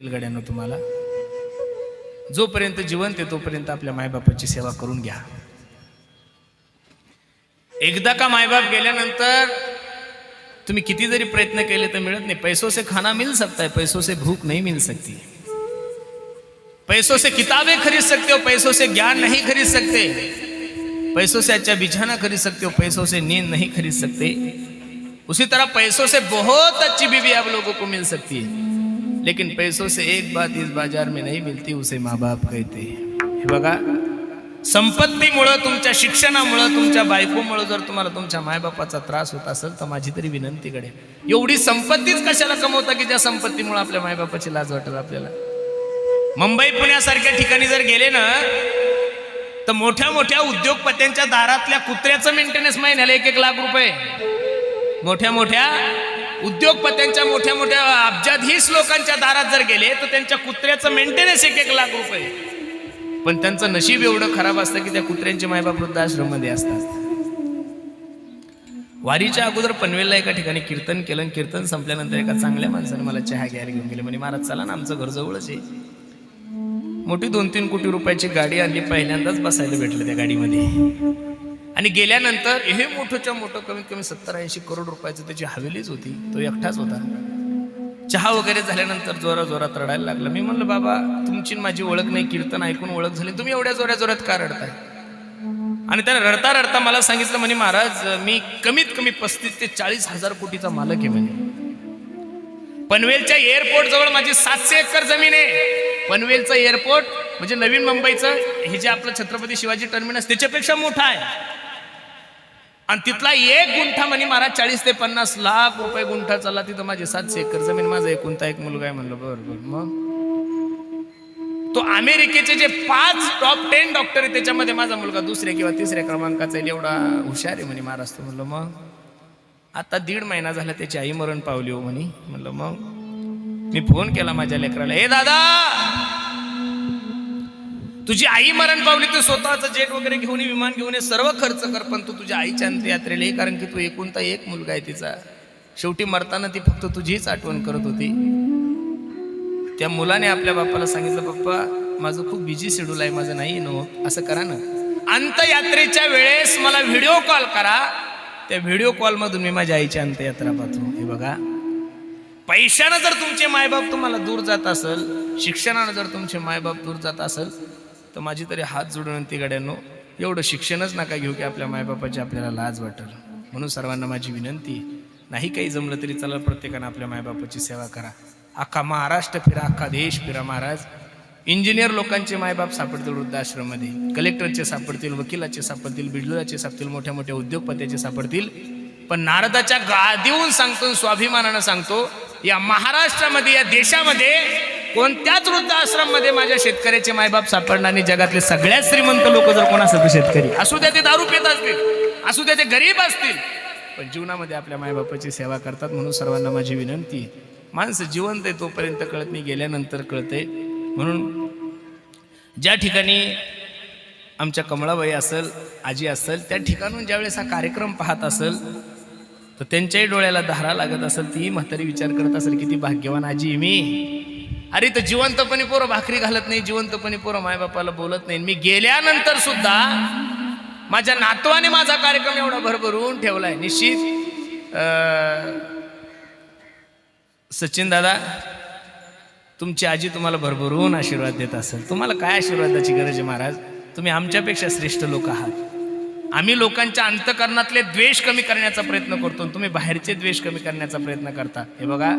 गड्यानं तुम्हाला. जोपर्यंत जिवंत आहे तोपर्यंत आपल्या मायबापाची सेवा करून घ्या. एकदा का मायबाप गेल्यानंतर तुम्ही किती जरी प्रयत्न केले तर मिळत नाही. पैसों से खाना मिल सकता है पैसों से भूख नहीं मिल सकती. पैसों से किताबें खरीद सकते हो पैसों से ज्ञान नहीं खरीद सकते. पैसों से अच्छा बिछाना खरीद सकते हो पैसों से नींद नहीं खरीद सकते. उसी तरह पैसों से बहुत अच्छी बीवी आप लोगों को मिल सकती है. लेकिन पैसों से एक बात इस बाजार में नहीं मिलती उसे माँ बाप कहते हे। बघा संपत्तीमुळं तुमच्या शिक्षणामुळं तुमच्या बायकोमुळं जर तुम्हाला तुमच्या मायबापाचा त्रास होत असेल तर माझी तरी विनंती कडे एवढी संपत्तीच कशाला कमवता की ज्या संपत्तीमुळे आपल्या मायबापाची लाज वाटेल आपल्याला? मुंबई पुण्यासारख्या ठिकाणी जर गेले ना तर मोठ्या मोठ्या उद्योगपत्यांच्या दारातल्या कुत्र्याचं मेंटेनन्स महिन्याला एक एक लाख रुपये. मोठ्या मोठ्या उद्योगपत्यांच्या मोठ्या मोठ्या अब्जाधीस लोकांच्या दारात जर गेले तर त्यांच्या कुत्र्याचं मेंटेनन्स एक एक लाख रुपये. पण त्यांचं नशीब एवढं खराब असतं की त्या कुत्र्यांचे मायबाप वृद्धाश्रममध्ये असतात. वारीच्या अगोदर पनवेलला एका ठिकाणी कीर्तन केलं आणि कीर्तन संपल्यानंतर एका चांगल्या माणसाने मला चहा घ्यायला घेऊन गेले. म्हणे महाराज चला ना आमचं घर जवळच आहे. मोठी दोन तीन कोटी रुपयाची गाडी आणली. पहिल्यांदाच बसायला भेटलं त्या गाडीमध्ये. आणि गेल्यानंतर हे मोठंच्या मोठं कमीत कमी सत्तर ऐंशी करोड रुपयाचं त्याची हवेलीच होती. तो एकटाच होता. चहा वगैरे झाल्यानंतर जोरा जोरात रडायला लागलं. मी म्हणलं बाबा तुमची माझी ओळख नाही कीर्तन ऐकून ओळख झाली. तुम्ही एवढ्या जोऱ्या जोरात का रडताय? आणि त्याने रडता रडता मला सांगितलं म्हणे महाराज मी कमीत कमी पस्तीस ते चाळीस हजार कोटीचा मालक आहे म्हणे. पनवेलच्या एअरपोर्ट जवळ माझी सातशे एकर जमीन आहे. पनवेलचं एअरपोर्ट म्हणजे नवीन मुंबईचं हे जे आपलं छत्रपती शिवाजी टर्मिनस त्याच्यापेक्षा मोठा आहे. आणि तिथला एक गुंठा म्हणे महाराज चाळीस ते पन्नास लाख रुपये गुंठा चालला. तिथं माझे सातशे एकर जमीन माझा एकुणता एक मुलगा आहे म्हणलं बरं मग? तो अमेरिकेचे जे पाच टॉप टेन डॉक्टर आहे त्याच्यामध्ये माझा मुलगा दुसऱ्या किंवा तिसऱ्या क्रमांकाचा आहे एवढा हुशार आहे म्हणे महाराज तो म्हणलं मग? आता दीड महिना झाला त्याची आई मरण पावली हो म्हणे म्हणलं मग? मी फोन केला माझ्या लेकराला हे दादा! तुझी आई मरण पावली तू स्वतःचं जेट वगैरे घेऊन ये, विमान घेऊन ये, सर्व खर्च कर पण तू तुझ्या आईच्या अंत्ययात्रेला ये कारण की तू एकुणता एक मुलगा आहे तिचा. शेवटी मरताना ती फक्त तुझीच आठवण करत होती. त्या मुलाने आपल्या बाप्पाला सांगितलं पप्पा माझं खूप बिझी शेड्यूल आहे माझं नाही नो असं करा ना. अंतयात्रेच्या वेळेस मला व्हिडिओ कॉल करा. त्या व्हिडिओ कॉलमधून मी माझ्या आईची अंत्ययात्रा पाहतो. हे बघा. पैशानं जर तुमचे मायबाप तुम्हाला दूर जात असेल शिक्षणानं जर तुमचे मायबाप दूर जात असेल तर माझी तरी हात जोडून ती गड्यांनो एवढं शिक्षणच नका घेऊ की आपल्या मायबापाची आपल्याला लाज वाटेल. म्हणून सर्वांना माझी विनंती नाही काही जमलं तरी चला प्रत्येकानं आपल्या मायबापाची सेवा करा. अख्खा महाराष्ट्र फिरा अख्खा देश फिरा महाराज. इंजिनियर लोकांचे मायबाप सापडतील वृद्धाश्रममध्ये कलेक्टरचे सापडतील वकिलाचे सापडतील बिल्डराचे सापडतील मोठ्या मोठ्या उद्योगपत्याचे सापडतील. पण नारदाच्या गादीहून सांगतो स्वाभिमानानं सांगतो या महाराष्ट्रामध्ये या देशामध्ये कोणत्याच वृद्धाश्रममध्ये माझ्या शेतकऱ्याचे मायबाप सापडणार नाही. जगातले सगळ्यात श्रीमंत लोक जर कोण असतील शेतकरी असू द्या ते दारू पेत असतील असू द्या ते गरीब असतील. पण जीवनामध्ये आपल्या मायबापाची सेवा करतात म्हणून सर्वांना माझी विनंती माणसं जिवंत आहे तोपर्यंत कळत नाही गेल्यानंतर कळतंय. म्हणून ज्या ठिकाणी आमच्या कमळाबाई असेल आजी असेल त्या ठिकाणून ज्यावेळेस हा कार्यक्रम पाहत असेल तर त्यांच्याही डोळ्याला धारा लागत असेल ती म्हातारी विचार करत असेल किती भाग्यवान आजी आहे मी. अरे तर जिवंतपणे पोरं भाकरी घालत नाही जिवंतपणे पोरं मायबापाला बोलत नाही. मी गेल्यानंतर सुद्धा माझ्या नातवाने माझा कार्यक्रम एवढा भरभरून ठेवलाय. निश्चित सचिन दादा तुमची आजी तुम्हाला भरभरून आशीर्वाद देत असेल. तुम्हाला काय आशीर्वादाची गरज आहे महाराज? तुम्ही आमच्यापेक्षा श्रेष्ठ लोक आहात. आम्ही लोकांच्या अंतकरणातले द्वेष कमी करण्याचा प्रयत्न करतो तुम्ही बाहेरचे द्वेष कमी करण्याचा प्रयत्न करता. हे बघा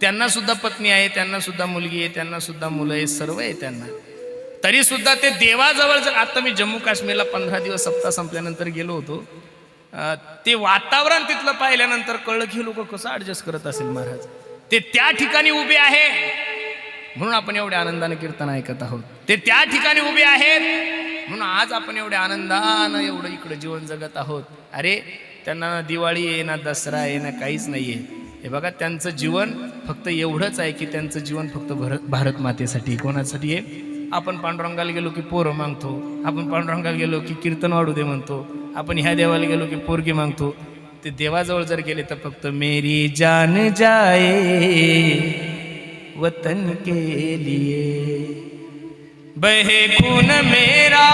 त्यांना सुद्धा पत्नी आहे त्यांना सुद्धा मुलगी आहे त्यांना सुद्धा मुलं आहे सर्व आहे त्यांना. तरी सुद्धा ते देवाजवळ जर आता मी जम्मू काश्मीरला पंधरा दिवस सप्ताह संपल्यानंतर गेलो होतो ते वातावरण तिथलं पाहिल्यानंतर कळलं की लोक कसं ऍडजस्ट करत असेल महाराज. ते त्या ठिकाणी उभे आहे. म्हणून आपण एवढ्या आनंदाने कीर्तन ऐकत आहोत. ते त्या ठिकाणी उभे आहेत. म्हणून आज आपण एवढ्या आनंदानं एवढं इकडं जीवन जगत आहोत. अरे त्यांना ना दिवाळी आहे ना दसरा आहे ना काहीच नाहीये. हे बघा त्यांचं जीवन फक्त एवढंच आहे की त्यांचं जीवन फक्त भरत भारत मातेसाठी कोणासाठी आहे? आपण पांडुरंगाला गेलो की पोरं मागतो. आपण पांडुरंगाला गेलो की कीर्तन वाढू दे म्हणतो. आपण ह्या देवाला गेलो की पोरगी मागतो. ते देवाजवळ जर गेले तर फक्त मेरी जान जाए वतन के लिए. बहे खून मेरा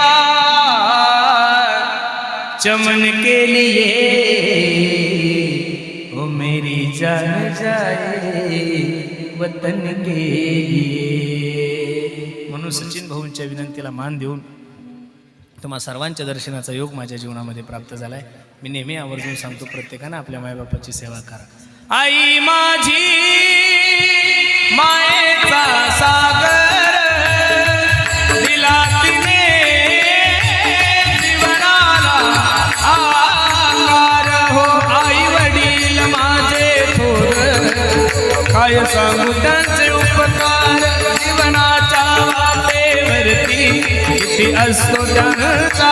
चमन के लिए. मेरी जान जाए वतन के लिए। म्हणून सचिन भाऊंच्या विनंतीला मान देऊन तुम्हा सर्वांच्या दर्शनाचा योग माझ्या जीवनामध्ये प्राप्त झालाय. मी नेहमी आवर्जून सांगतो प्रत्येकानं आपल्या मायबापाची सेवा करा. आई माझी मायेचा सागर. काय सांगू त्यांचे उपकार. जीवनाच्या वाटेवरती किती असतो त्यांचा